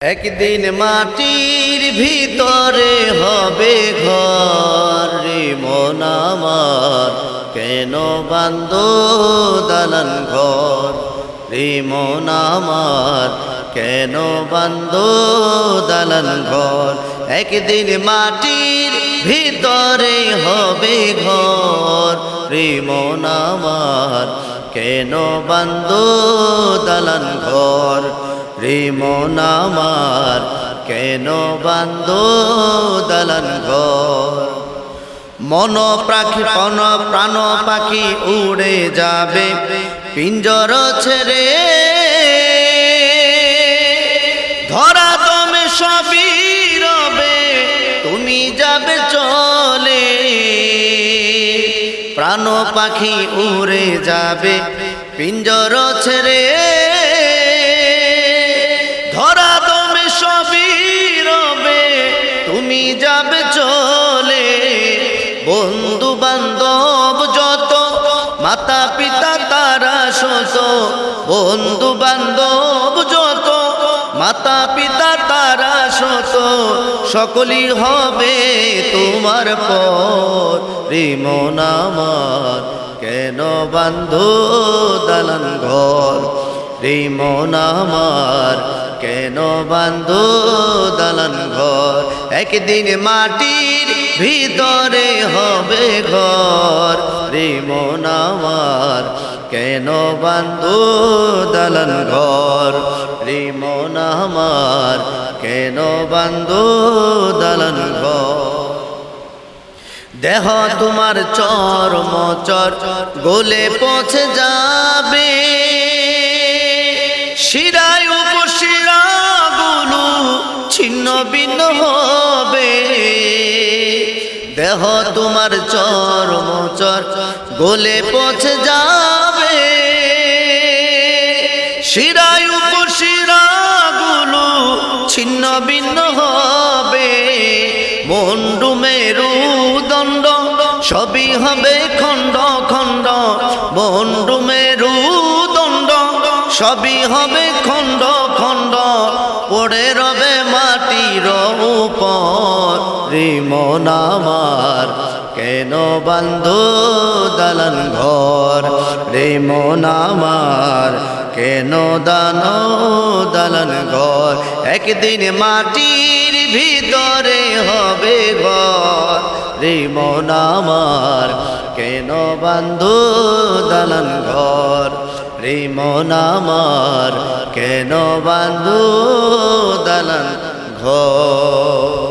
একদিন মাটির ভিতরে হবে ঘর রে মন আমার। কেন বান্দ দালান ঘর রে মন আমার? কেন বান্দ দালান ঘর? একদিন মাটির ভিতরে হবে ঘর রে মন আমার। কেন বান্দ দালান ঘর? রে মন আমার কেন বান্দ দালান ঘর? মন পাখি পন প্রাণ পাখি উড়ে যাবে, পিঞ্জর ছেড়ে। ধরা দমে সবই রবে, তুমি যাবে চলে। প্রাণ পাখি উড়ে যাবে, পিঞ্জর ছেড়ে। যাবে চলে, বন্ধু বান্ধব যত, মাতা পিতা তারা শত, বন্ধু বান্ধব যত, মাতা পিতা তারা শত, সকলই হবে তোমার পর। রিমন আমার কেন বান্ধব দালান ঘর? রিমন আমার কেন বান্ধু দালান ঘর? একদিন মাটির ভিতরে হবে ঘর। রিমন আমার কেন বান্ধ দালান ঘর? রিমন আমার কেন বান্ধু দালান ঘর? দেহ তোমার চর। গোলে পৌঁছে যাবে দেহ তোমার চরম চর গোলে পৌঁছে যাবে। শিরায় উপশিরা গুলো ছিন্ন ভিন্ন হবে। মন্ডু মেরু দণ্ড সবই হবে খণ্ড খণ্ড। মন্ডু মেরু দণ্ড সবই হবে খণ্ড খণ্ড। পড়ে রবে মাটির রিমন আমার। কেন বান্ধ দালান ঘর? রিমন আমার, কেন দান দালান ঘর? একদিন মাটির ভিতরে হবে ঘর। রিমন আমার, কেন বান্ধ দালান ঘর? রিমন আমার, কেন বান্ধ দালান ঘর?